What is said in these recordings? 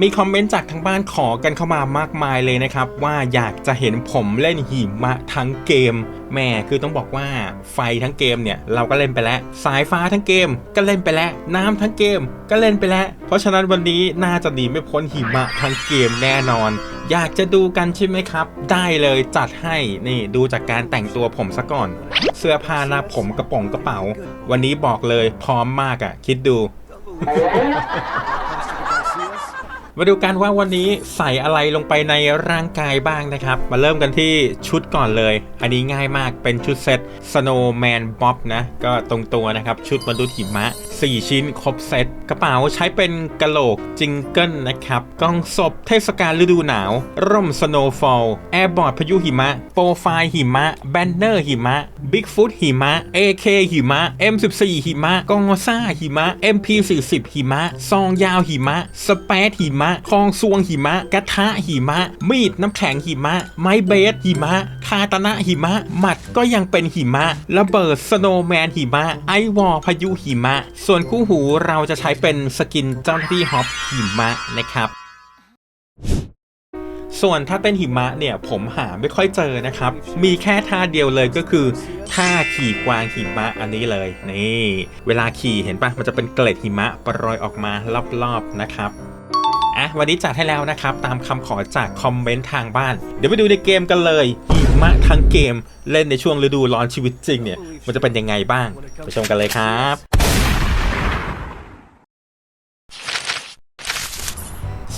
มีคอมเมนต์จากทางบ้านขอกันเข้ามามากมายเลยนะครับ ว่าอยากจะเห็นผมเล่นหิมะทั้งเกมแม่คือต้องบอกว่าไฟทั้งเกมเนี่ยเราก็เล่นไปแล้ว สายฟ้าทั้งเกมก็เล่นไปแล้ว น้ำทั้งเกมก็เล่นไปแล้ว เพราะฉะนั้นวันนี้น่าจะหนีไม่พ้นหิมะทั้งเกมแน่นอน อยากจะดูกันใช่ไหมครับ ได้เลยจัดให้นี่ดูจากการแต่งตัวผมซะก่อน เสื้อผ้าหน้าผมกระป๋องกระเป๋า วันนี้บอกเลยพร้อมมากอะ่ะ คิดดู มาดูกันว่าวันนี้ใส่อะไรลงไปในร่างกายบ้างนะครับ มาเริ่มกันที่ชุดก่อนเลย อันนี้ง่ายมากเป็นชุดเซ็ต Snowman Bob นะก็ตรงตัวนะครับ ชุดมนุษย์หิมะ 4 ชิ้นครบเซ็ตกระเป๋าใช้เป็นกระโหลกจิงเกิลนะครับกล้องศพเทศกาลฤดูหนาว ร่ม Snowfall แอร์บอร์ดพายุหิมะ โปรไฟล์หิมะ แบนเนอร์หิมะ Bigfoot หิมะ AK หิมะ M14 หิมะกองซ่าหิมะ MP40 หิมะ ซองยาวหิมะ สเปซหิมะคองซวงหิมะ กระทะหิมะ มีดน้ำแข็งหิมะ ไม้เบสหิมะ คาตานะหิมะ หมัดก็ยังเป็นหิมะ ระเบิดสโนว์แมนหิมะ ไอวอพายุหิมะ ส่วนคู่หูเราจะใช้เป็นสกินเจ้าหน้าที่ฮอปหิมะนะครับส่วนถ้าเต้นหิมะเนี่ยผมหาไม่ค่อยเจอนะครับ มีแค่ท่าเดียวเลยก็คือท่าขี่กวางหิมะอันนี้เลยนี่เวลาขี่เห็นปะมันจะเป็นเกล็ดหิมะปรอยออกมารอบๆนะครับ อะวันนี้จัดให้แล้วนะครับ ตามคำขอจากคอมเมนต์ทางบ้าน เดี๋ยวไปดูในเกมกันเลยหิมะทั้งเกมเล่นในช่วงฤดูร้อนชีวิตจริงเนี่ย มันจะเป็นยังไงบ้าง ไปชมกันเลยครับ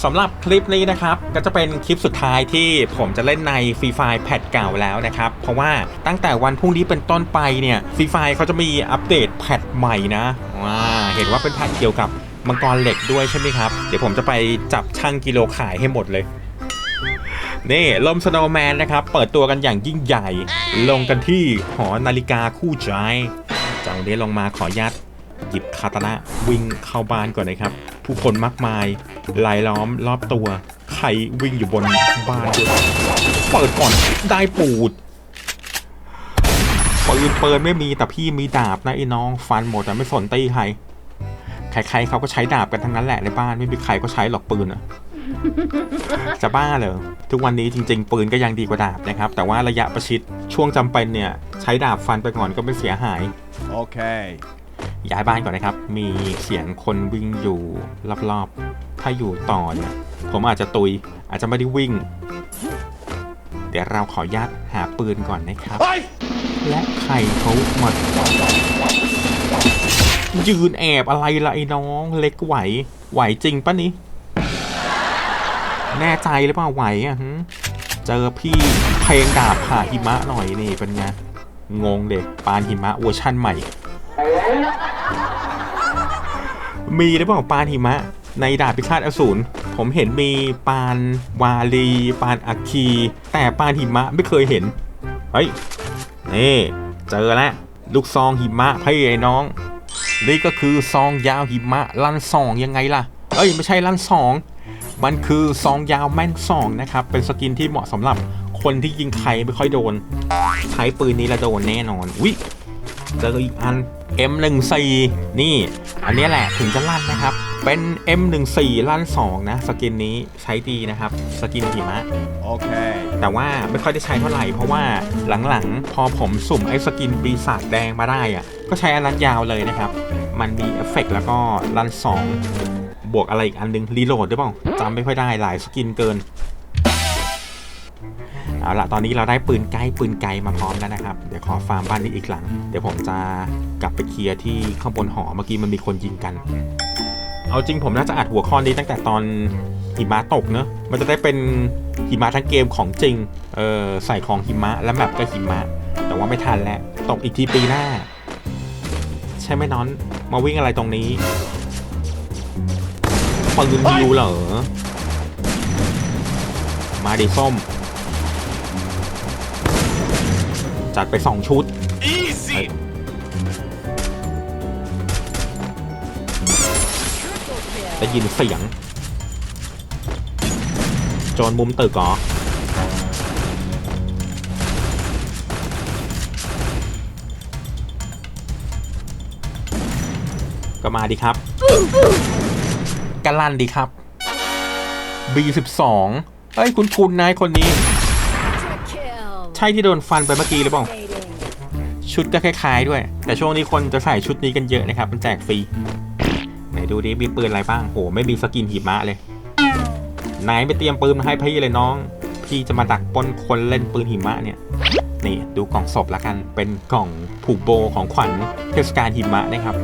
สำหรับคลิปนี้นะครับก็จะเป็นคลิปสุดท้ายที่ผมจะเล่นในฟรีไฟแพทเก่าแล้วนะครับ เพราะว่าตั้งแต่วันพรุ่งนี้เป็นต้นไปเนี่ยฟรีไฟเขาจะมีอัปเดตแพทใหม่นะว้าเห็นว่าเป็นแพทเกี่ยวกับ มังกรเหล็กด้วยใช่ไหมครับ เดี๋ยวผมจะไปจับช่างกิโลขายให้หมดเลย นี่ลมสโนว์แมนนะครับ เปิดตัวกันอย่างยิ่งใหญ่ ลงกันที่หอนาฬิกาคู่ใจจากนี้ลงมาขอยัด หยิบคาตานะวิ่งเข้าบ้านก่อนนะครับ ผู้คนมากมายลายล้อมรอบตัวใครวิ่งอยู่บนบ้านด้วยเปิดก่อนได้ปูดปืนเปิดไม่มีแต่พี่มีดาบนะไอ้น้องฟันหมดอะไม่สนตีใคร ใครๆเขาก็ใช้ดาบกันทั้งนั้นแหละในบ้านไม่มีใครก็ใช้หรอกปืนอะจะบ้าเหรอทุกวันนี้จริง ๆ ปืนก็ยังดีกว่าดาบนะครับ แต่ว่าระยะประชิดช่วงจำเป็นเนี่ย ใช้ดาบฟันไปก่อนก็ไม่เสียหาย Okay. ย้ายบ้านก่อนนะครับ มีเสียงคนวิ่งอยู่รอบๆ ถ้าอยู่ต่อเนี่ย ผมอาจจะตุย อาจจะไม่ได้วิ่ง เดี๋ยวเราขออนุญาตหาปืนก่อนนะครับ และใครเขามา ยืนแอบอะไรล่ะไอ้น้องเล็กไหว ไหวจริงปะนี้แน่ใจหรือเปล่าไหวอะเจอพี่เพลงดาบผ่าหิมะหน่อยนี่เป็นไงงงเด็กปานหิมะเวอร์ชั่นใหม่ มีหรือเปล่าปานหิมะ ในดาบพิฆาตอสูรผมเห็นมีปานวาลี ปานอัคคี แต่ปานหิมะไม่เคยเห็น เฮ้ย นี่ เจอแล้วลูกซองหิมะพี่ไอ้น้อง นี่ก็คือซองยาวหิมะลั่นสองยังไงล่ะ เอ้ยไม่ใช่ลั่นสองมันคือซองยาวแม่นสองนะครับ เป็นสกินที่เหมาะสำหรับคนที่ยิงใครไม่ค่อยโดน ใช้ปืนนี้ละโดนแน่นอนวิเจออีกอัน M14 นี่ อันนี้แหละถึงจะลั่นนะครับ เป็น M14 ลั่น2นะ สกินนี้ใช้ดีนะครับ สกินหิมะ Okay. แต่ว่าไม่ค่อยได้ใช้เท่าไหร่ เพราะว่าหลังๆ พอผมสุ่มไอ้สกินปีศาจแดงมาได้อะก็ใช้อันนั้นยาวเลยนะครับ มันมีเอฟเฟกต์แล้วก็รันสองบวกอะไรอีกอันนึง รีโหลดหรือเปล่าจำไม่ค่อยได้หลายสกินเกิน เอาละตอนนี้เราได้ปืนใกล้ปืนไกลมาพร้อมแล้วนะครับ เดี๋ยวขอฟาร์มบ้านนี้อีกหลัง เดี๋ยวผมจะกลับไปเคลียร์ที่ข้างบนหอเมื่อกี้มันมีคนยิงกัน เอาจริงผมน่าจะอัดหัวข้อนี้ตั้งแต่ตอนหิมะตกเนอะมันจะได้เป็นหิมะทั้งเกมของจริง เออใส่ของหิมะและแมปก็หิมะ แต่ว่าไม่ทันแล้ว ตกอีกทีปีหน้า ใช่ไหมน้อน มาวิ่งอะไรตรงนี้ปืนยิวเหรอ มาดิส้ม จัดไปสองชุด ได้ยินเสียง โจรมุมตึกเหรอก็มาดีครับกันลั่นดีครับ B12 เอ้ย คุณคุณนายคนนี้ ใช่ที่โดนฟันไปเมื่อกี้หรือเปล่า ชุดก็คล้ายๆด้วย แต่ช่วงนี้คนจะใส่ชุดนี้กันเยอะนะครับ มันแจกฟรี ดูดิมีปืนอะไรบ้างโหไม่มีสกินหิมะเลยนายไม่เตรียมปืนมาให้พี่เลยน้อง พี่จะมาดักป้นคนเล่นปืนหิมะเนี่ยนี่ดูกล่องศพละกันเป็นกล่องผูกโบของขวัญเทศกาลหิมะนะครับ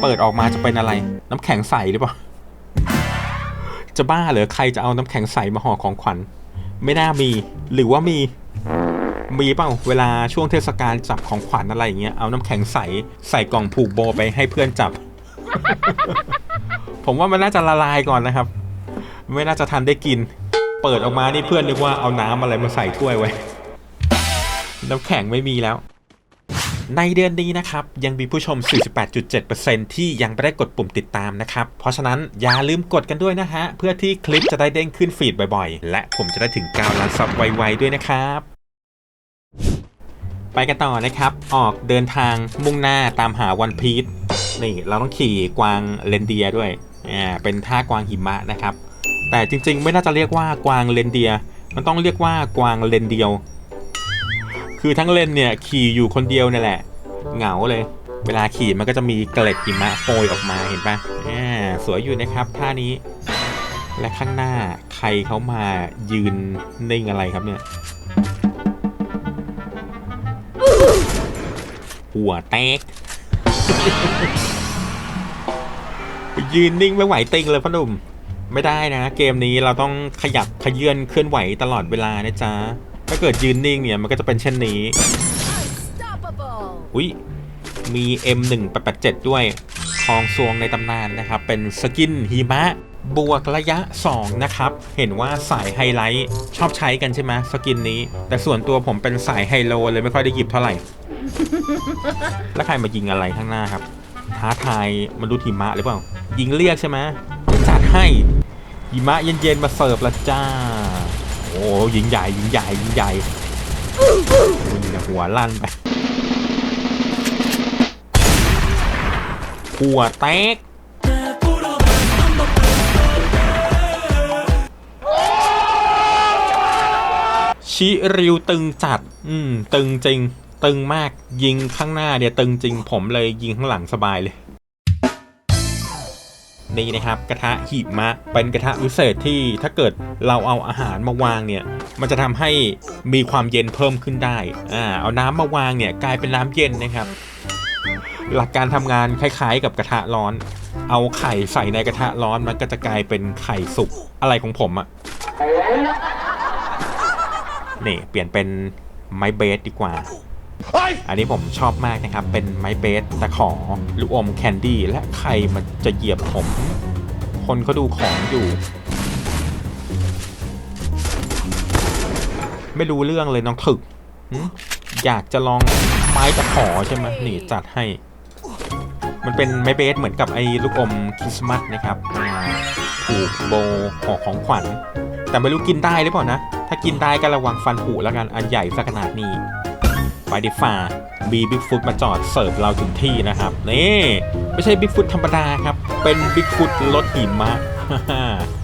เปิดออกมาจะเป็นอะไร น้ำแข็งใสหรือเปล่าจะบ้าเหรอใครจะเอาน้ำแข็งใสมาห่อของขวัญ ไม่น่ามีหรือว่ามีมีเปล่าเวลาช่วงเทศกาลจับของขวัญอะไรอย่างเงี้ยเอาน้ำแข็งใสใส่กล่องผูกโบไปให้เพื่อนจับ ผมว่ามันน่าจะละลายก่อนนะครับ ไม่น่าจะทันได้กิน เปิดออกมานี่เพื่อนนึกว่าเอาน้ำอะไรมาใส่ถ้วยไว้ น้ำแข็งไม่มีแล้ว ในเดือนนี้นะครับ ยังมีผู้ชม 48.7%ที่ยังไม่ได้กดปุ่มติดตามนะครับ เพราะฉะนั้นอย่าลืมกดกันด้วยนะฮะ เพื่อที่คลิปจะได้เด้งขึ้นฟีดบ่อยๆ และผมจะได้ถึง9ล้านซับไวๆด้วยนะครับไปกันต่อนะครับ ออกเดินทางมุ่งหน้าตามหาวันพีช นี่เราต้องขี่กวางเรนเดียร์ด้วยอ่าเป็นท่ากวางหิมะนะครับ แต่จริงๆ ไม่น่าจะเรียกว่ากวางเรนเดียร์มันต้องเรียกว่ากวางเลนเดียว คือทั้งเลนเนี่ยขี่อยู่คนเดียวเนี่ยแหละ เหงาเลย เวลาขี่มันก็จะมีเกล็ดหิมะโปรยออกมาเห็นปะอ่าสวยอยู่นะครับท่านี้ และข้างหน้าใครเขามายืนนิ่งอะไรครับเนี่ยหัวแตก ยืนนิ่งไม่ไหวติงเลยพ่อหนุ่ม ไม่ได้นะ เกมนี้เราต้องขยับขยื่นเคลื่อนไหวตลอดเวลานะจ๊ะ ถ้าเกิดยืนนิ่งเนี่ยมันก็จะเป็นเช่นนี้ อุ้ยมี M1887 ด้วยทองซวงในตำนานนะครับ เป็นสกินหิมะ บวกระยะ 2 นะครับ เห็นว่าสายไฮไลท์ชอบใช้กันใช่ไหมสกินนี้ แต่ส่วนตัวผมเป็นสายไฮโลเลยไม่ค่อยได้หยิบเท่าไหร่ แล้วใครมายิงอะไรข้างหน้าครับ ท้าทายมนุษย์หิมะหรือเปล่า ยิงเรียกใช่ไหมจัดให้หิมะเย็นๆมาเสิร์ฟละจ้า โอ้ยิงใหญ่ยิงใหญ่ยิงใหญ่ยิงหัวลั่นไปหัวแตก ชิริวตึงจัด อืม ตึงจริง ตึงมากยิงข้างหน้าเนี่ยตึงจริง ผมเลยยิงข้างหลังสบายเลยนี่นะครับกระทะหิมะเป็นกระทะวิเศษที่ถ้าเกิดเราเอาอาหารมาวางเนี่ย มันจะทำให้มีความเย็นเพิ่มขึ้นได้อ่าเอาน้ำมาวางเนี่ยกลายเป็นน้ำเย็นนะครับ หลักการทำงานคล้ายๆ กับกระทะร้อน เอาไข่ใส่ในกระทะร้อนมันก็จะกลายเป็นไข่สุกอะไรของผมอะ นี่เปลี่ยนเป็นไม้เบสดีกว่า อันนี้ผมชอบมากนะครับ เป็นไม้เบสตะขอลูกอมแคนดี้และใครมันจะเหยียบผม คนเขาดูของอยู่ ไม่รู้เรื่องเลยน้องถึกหึอยากจะลองไม้ตะขอใช่ไหมนี่จัดให้ มันเป็นไม้เบสเหมือนกับไอ้ลูกอมคริสต์มาสนะครับอ่าผูกโบห่อของขวัญ แต่ไม่รู้กินได้หรือเปล่านะ ถ้ากินได้ก็ระวังฟันผุแล้วกัน อันใหญ่สักขนาดนี้ ไปดิฝ่ามีบิ๊กฟุตมาจอดเสิร์ฟเราถึงที่นะครับ นี่ ไม่ใช่บิ๊กฟุตธรรมดาครับ เป็นบิ๊กฟุตรถหิมะ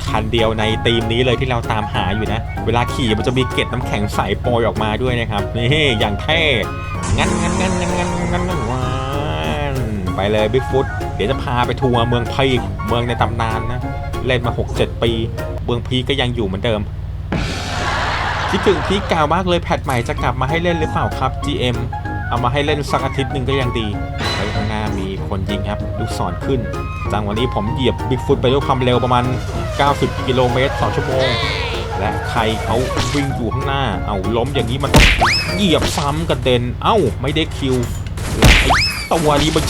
คันเดียวในธีมนี้เลยที่เราตามหาอยู่นะ เวลาขี่มันจะมีเกล็ดน้ำแข็งใสโปรยออกมาด้วยนะครับ นี่อย่างเท่งั้นงั้นงั้นงั้นงั้นงั้นงั้นวานไปเลยบิ๊กฟุตเดี๋ยวจะพาไปทัวร์เมืองพีกเมืองในตำนานนะ เล่นมา 6-7 ปี เมืองพีก็ยังอยู่เหมือนเดิม คิดถึงพีก่ามากเลยแพทใหม่จะกลับมาให้เล่นหรือเปล่าครับ GM เอามาให้เล่นสักอาทิตย์หนึ่งก็ยังดีไปข้างหน้ามีคนยิงครับลูกศรขึ้น จังวะนี้ผมเหยียบบิ๊กฟุตไปด้วยความเร็วประมาณ 90 กิโลเมตรต่อชั่วโมง และใครเขาวิ่งอยู่ข้างหน้า เอาล้มอย่างนี้มันต้องเหยียบซ้ำกระเด็น เอ้าไม่ได้คิวไอ้ตัวนี้มัน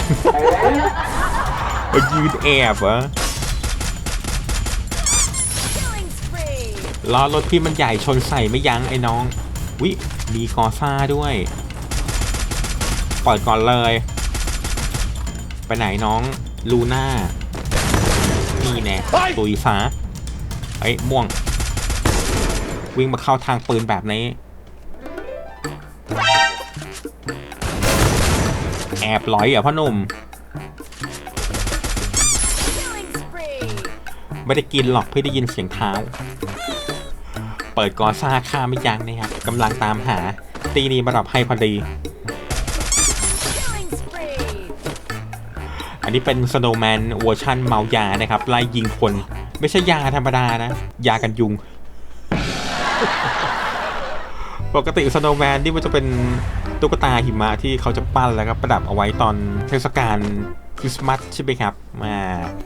มันยืนแอบเหรอ ล้อรถพี่มันใหญ่ชนใส่ไม่ยั้งไอ้น้อง วิมีกอซ่าด้วย ปล่อยก่อนเลย ไปไหนน้องลูน่านี่แน่ตุยซาไอ้ยม่วง วิ่งมาเข้าทางปืนแบบนี้ แอบหลอยเหรอะพ่อหนุ่ม Killing spree. ไม่ได้กินหรอกเพื่อได้ยินเสียงเท้า เปิดกอซ่าฆ่าไม่ยั้งนะครับกำลังตามหาตีนี้มาดับให้พอดี อันนี้เป็นสโนว์แมนเวอร์ชันเมายานะครับ ไล่ยิงคน ไม่ใช่ยาธรรมดานะ ยากันยุง ปกติสโนว์แมนนี่มันจะเป็นตุ๊กตาหิมะที่เขาจะปั้นแล้วก็ประดับเอาไว้ตอนเทศกาลคริสต์มาสใช่ไหมครับมา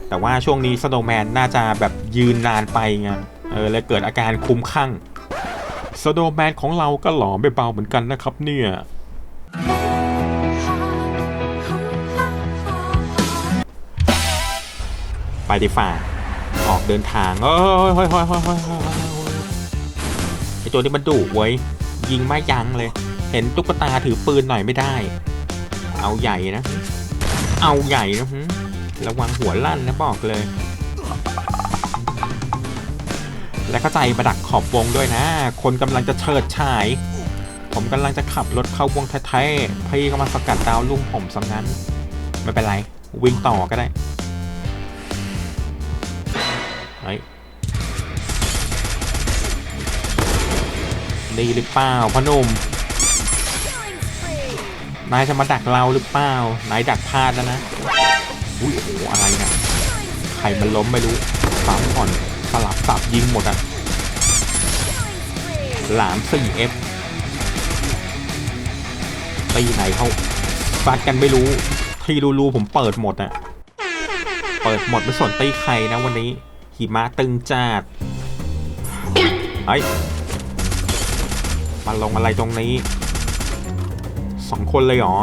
แต่ว่าช่วงนี้สโนว์แมนน่าจะแบบยืนนานไปไง เออเลยเกิดอาการคุ้มคลั่งสโนว์แมนของเราก็หล่อไม่เบาเหมือนกันนะครับเนี่ยไปดีฝ่าออกเดินทางเอ้ยเฮ้ยเฮ้ยเฮ้ยเฮ้ยเฮ้ยเฮ้ยไอตัวนี้มันดุเว้ยยิงไม่ยั้งเลย เห็นตุ๊กตาถือปืนหน่อยไม่ได้ เอาใหญ่นะ เอาใหญ่นะระวังหัวลั่นนะบอกเลย และเข้าใจประดักขอบวงด้วยนะ คนกำลังจะเฉิดฉาย ผมกำลังจะขับรถเข้าวงแท้ๆพี่ก็มาสกัดดาวลุ่มผมสังนั้น ไม่เป็นไร วิ่งต่อก็ได้เฮ้ยนี่หรือเปล่าพ่อหนุ่มนายจะมาดักเราหรือเปล่านายดักพลาดแล้วนะ อุ้ยโอ้โหอะไรเนะ Killing ใครมันล้มไม่รู้สามก่อน สลับสับยิงหมดอะหลาม 4F ตีไหนเขาฟัดกันไม่รู้ ที่รู้ๆผมเปิดหมดอะเปิดหมดไม่สนตีใครนะวันนี้หิมะตึงจัดเฮ้ยมาลงอะไรตรงนี้สองคนเลยเหรอ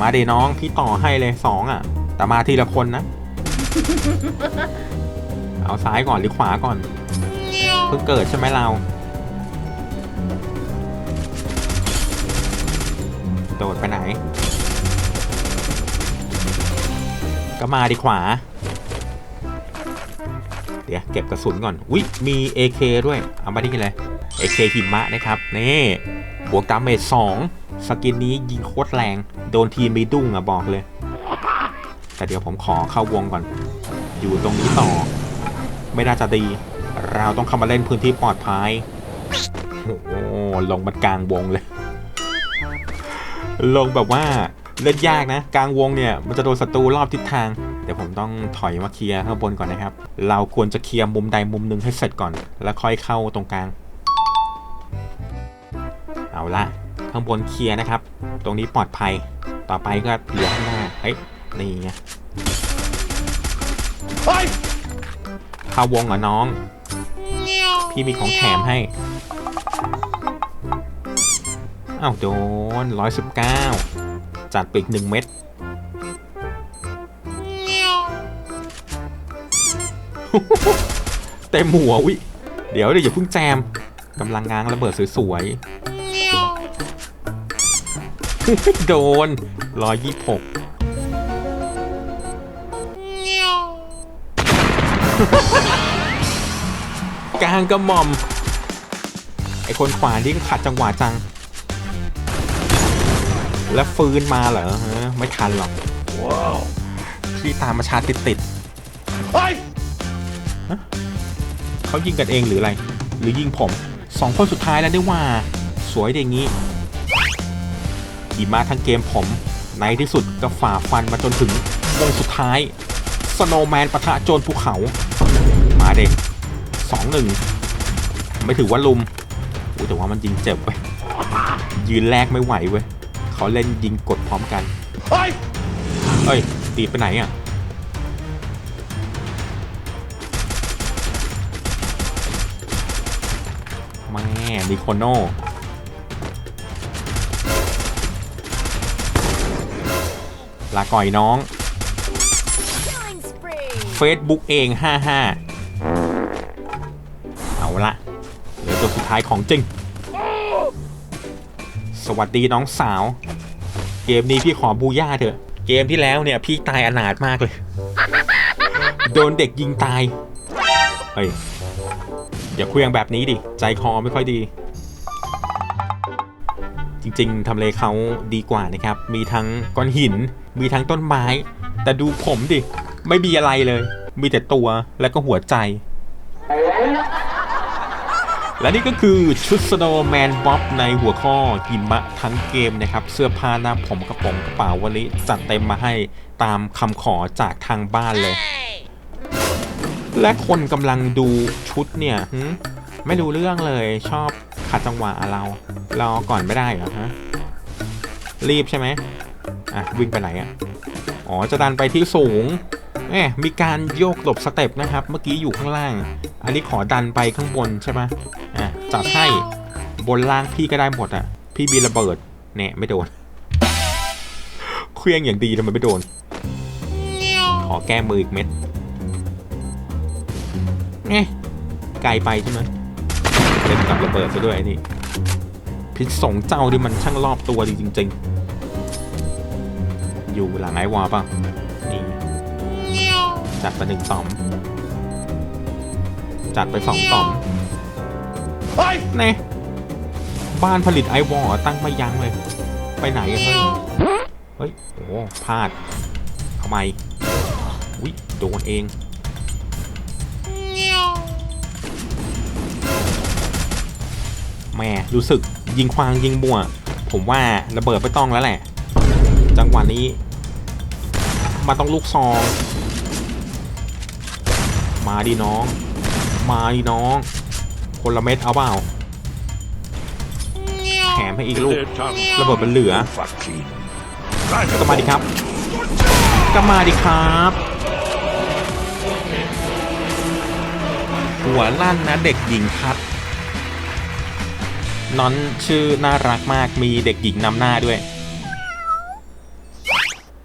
มาเดน้องพี่ต่อให้เลยสองอะ แต่มาทีละคนนะ เอาซ้ายก่อนหรือขวาก่อนเพิ่งเกิดใช่ไหมเรา โดดไปไหน ก็มาดีขวา เดี๋ยวเก็บกระสุนก่อน อุ้ยมี AK ด้วย เอามาที่เลย AK หิมะนะครับ นี่บวกดาเมจ2สกินนี้ยิงโคตรแรง โดนทีมมีดุ้งอะบอกเลย แต่เดี๋ยวผมขอเข้าวงก่อน อยู่ตรงนี้ต่อ ไม่น่าจะดี เราต้องเข้ามาเล่นพื้นที่ปลอดภัยโอ้ลงมากลางวงเลย ลงแบบว่าเล่นยากนะ กลางวงเนี่ยมันจะโดนศัตรูรอบทิศทาง เดี๋ยวผมต้องถอยมาเคลียร์ข้างบนก่อนนะครับ เราควรจะเคลียร์มุมใดมุมหนึ่งให้เสร็จก่อน แล้วค่อยเข้าตรงกลาง เอาละข้างบนเคลียร์นะครับ ตรงนี้ปลอดภัย ต่อไปก็เหลือข้างหน้า เฮ้ย นี่ไง เข้าวงเหรอน้อง พี่มีของแถมให้อ้าวโดนร้อยสิบเก้าจัดไปอีกหนึ่งเม็ดเต็มหัววิเดี๋ยวเดี๋ยวอย่าเพิ่งแจมกำลังง้างระเบิดสวยๆ โดนร้อยยี่หก กลางกระหม่อม ไอคนขวานี่ก็ขัดจังหวะจัง แล้วฟื้นมาเหรอฮะไม่ทันหรอกว้าวพี่ตามมาชาร์จติดติดเฮ้ยๆเขายิงกันเองหรืออะไร หรือยิงผมสองคนสุดท้ายแล้วได้ว่า สวยอย่างนี้ขี่มาทั้งเกมผม ในที่สุดก็ฝ่าฟันมาจนถึงวงสุดท้ายสโนว์แมนปะทะโจรภูเขา มาเด็ก สองหนึ่งไม่ถือว่าลุมอุ้ยแต่ว่ามันยิงเจ็บเว้ยยืนแรกไม่ไหวเว้ยเขาเล่นยิงกดพร้อมกันเฮ้ยเอ้ยตีไปไหนอะแม่นิโคโน่ลาก่อยน้อง Killing spree. Facebook เอง 55 เหลือตัวสุดท้ายของจริง สวัสดีน้องสาว เกมนี้พี่ขอบูย่าเถอะ เกมที่แล้วเนี่ยพี่ตายอนาถมากเลย โดนเด็กยิงตาย เฮ้ย อย่าเคลื่องแบบนี้ดิ ใจคอไม่ค่อยดี จริงๆทำเลเขาดีกว่านะครับ มีทั้งก้อนหิน มีทั้งต้นไม้ แต่ดูผมดิ ไม่มีอะไรเลย มีแต่ตัวแล้วก็หัวใจ และนี่ก็คือชุด Snowman Bob ในหัวข้อหิมะทั้งเกมนะครับ เสื้อผ้าหน้าผมกระโปรงกระเป๋าวันนี้จัดเต็มมาให้ตามคำขอจากทางบ้านเลย และคนกำลังดูชุดเนี่ยไม่รู้เรื่องเลยชอบขัดจังหวะเรารอก่อนไม่ได้เหรอฮะรีบใช่ไหมอะวิ่งไปไหนอะอ๋อจะดันไปที่สูง แหมมีการโยกหลบสเต็ปนะครับ เมื่อกี้อยู่ข้างล่าง อันนี้ขอดันไปข้างบนใช่ไหมอะจัดให้บนล่างพี่ก็ได้หมดอะ พี่มีระเบิดเนี่ยไม่โดนเครื่องอย่างดีทำไมไม่โดน ขอแก้มืออีกเม็ดเอ๊ะไกลไปใช่ไหมเล่นกับระเบิดไปด้วยไอ้นี่พิษสงเจ้าที่มันช่างรอบตัวดีจริง ๆ อยู่หลังไอ้วอลป่ะ จัดไปหนึ่งต่อม จัดไปสองต่อม Hey! เน่บ้านผลิตไอวอลตั้งไม่ยั้งเลย ไปไหนอะเฮ้ยเฮ้ยโอ้พลาดทำไมอุ้ยโดนเองแหม่รู้สึกยิงควางยิงมั่วผมว่าระเบิดไม่ต้องแล้วแหละ จังหวะนี้ มาต้องลูกซอง มาดิน้อง มาดิน้อง คนละเม็ดเอาเปล่าแถมให้อีกลูกระเบิดมันเหลือ Fucking. ก็มาดิครับ ก็มาดิครับ หัวลั่นนะเด็กหญิงครับน้อนชื่อน่ารักมากมีเด็กหญิงนำหน้าด้วย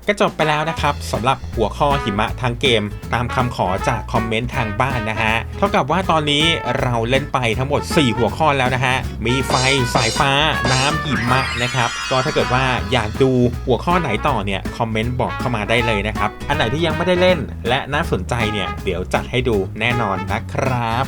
ก็จบไปแล้วนะครับสำหรับหัวข้อหิมะทางเกม ตามคำขอจากคอมเมนต์ทางบ้านนะฮะ เท่ากับว่าตอนนี้เราเล่นไปทั้งหมด 4 หัวข้อแล้วนะฮะ มีไฟสายฟ้า น้ำหิมะนะครับ ก็ถ้าเกิดว่าอยากดูหัวข้อไหนต่อเนี่ย คอมเมนต์บอกเข้ามาได้เลยนะครับ อันไหนที่ยังไม่ได้เล่น และน่าสนใจเนี่ย เดี๋ยวจัดให้ดูแน่นอนนะครับ